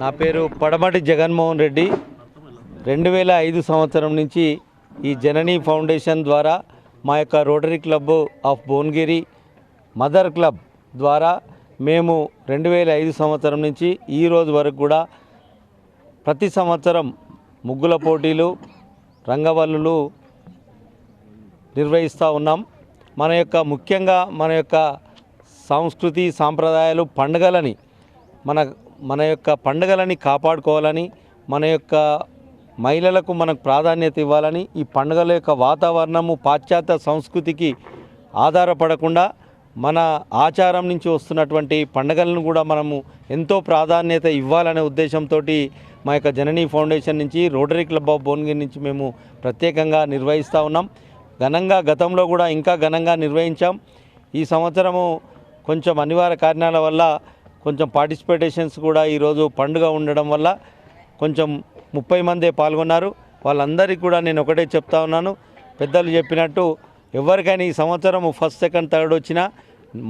నా పేరు పడమటి జగన్మోహన్ రెడ్డి. రెండు వేల ఐదు సంవత్సరం నుంచి ఈ జననీ ఫౌండేషన్ ద్వారా మా యొక్క rotary club of Bhuvanagiri mother club ద్వారా మేము రెండు వేల ఐదు సంవత్సరం నుంచి ఈ రోజు వరకు కూడా ప్రతి సంవత్సరం ముగ్గుల పోటీలు రంగవల్లులు నిర్వహిస్తూ ఉన్నాం. మన యొక్క ముఖ్యంగా మన యొక్క సంస్కృతి సాంప్రదాయాలు పండుగలని మన మన యొక్క పండుగలని కాపాడుకోవాలని మన యొక్క మహిళలకు మనకు ప్రాధాన్యత ఇవ్వాలని ఈ పండుగల యొక్క వాతావరణము పాశ్చాత్య సంస్కృతికి ఆధారపడకుండా మన ఆచారం నుంచి వస్తున్నటువంటి పండుగలను కూడా మనము ఎంతో ప్రాధాన్యత ఇవ్వాలనే ఉద్దేశంతో మా యొక్క జననీ ఫౌండేషన్ నుంచి రోటరీ క్లబ్ ఆఫ్ భువనగిరి నుంచి మేము ప్రత్యేకంగా నిర్వహిస్తూ ఉన్నాం. ఘనంగా గతంలో కూడా ఇంకా ఘనంగా నిర్వహించాం. ఈ సంవత్సరము కొంచెం అనివార్య కారణాల వల్ల కొంచెం పార్టిసిపేటేషన్స్ కూడా ఈరోజు పండుగ ఉండడం వల్ల కొంచెం ముప్పై మందే పాల్గొన్నారు. వాళ్ళందరికీ కూడా నేను ఒకటే చెప్తా ఉన్నాను. పెద్దలు చెప్పినట్టు ఎవరికైనా ఈ సంవత్సరం ఫస్ట్ సెకండ్ థర్డ్ వచ్చినా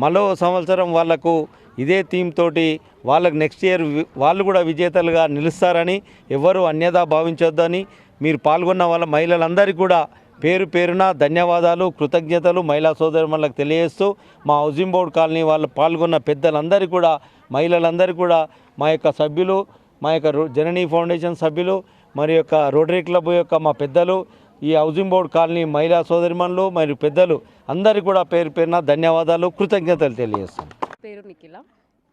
మరో సంవత్సరం వాళ్ళకు ఇదే థీమ్ తోటి వాళ్ళకు నెక్స్ట్ ఇయర్ వాళ్ళు కూడా విజేతలుగా నిలుస్తారని ఎవరు అన్యదా భావించొద్దని మీరు పాల్గొన్న వాళ్ళ మహిళలందరికీ కూడా పేరు పేరున ధన్యవాదాలు కృతజ్ఞతలు మహిళా సోదరులకు తెలియజేస్తూ మా హౌసింగ్ బోర్డ్ కాలనీ వాళ్ళు పాల్గొన్న పెద్దలందరూ కూడా మహిళలందరూ కూడా మా యొక్క సభ్యులు మా యొక్క జననీ ఫౌండేషన్ సభ్యులు మరి యొక్క రోటరీ క్లబ్ యొక్క మా పెద్దలు ఈ హౌసింగ్ బోర్డ్ కాలనీ మహిళా సోదరిమణులు మరియు పెద్దలు అందరికీ కూడా పేరు పేరున ధన్యవాదాలు కృతజ్ఞతలు తెలియజేస్తాం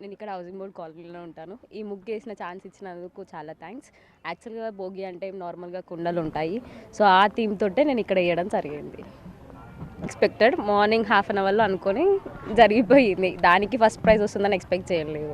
నేను ఇక్కడ హౌసింగ్ బోర్డ్ కాలనీలో ఉంటాను. ఈ ముగ్గు వేసిన ఛాన్స్ ఇచ్చినందుకు చాలా థ్యాంక్స్. యాక్చువల్గా భోగి అంటే నార్మల్గా కుండలు ఉంటాయి. సో ఆ థీమ్ తోటే నేను ఇక్కడ వేయడం జరిగింది. ఎక్స్పెక్టెడ్. మార్నింగ్ హాఫ్ అన్ అవర్లో అనుకొని జరిగిపోయింది. దానికి ఫస్ట్ ప్రైజ్ వస్తుందని ఎక్స్పెక్ట్ చేయలేదు.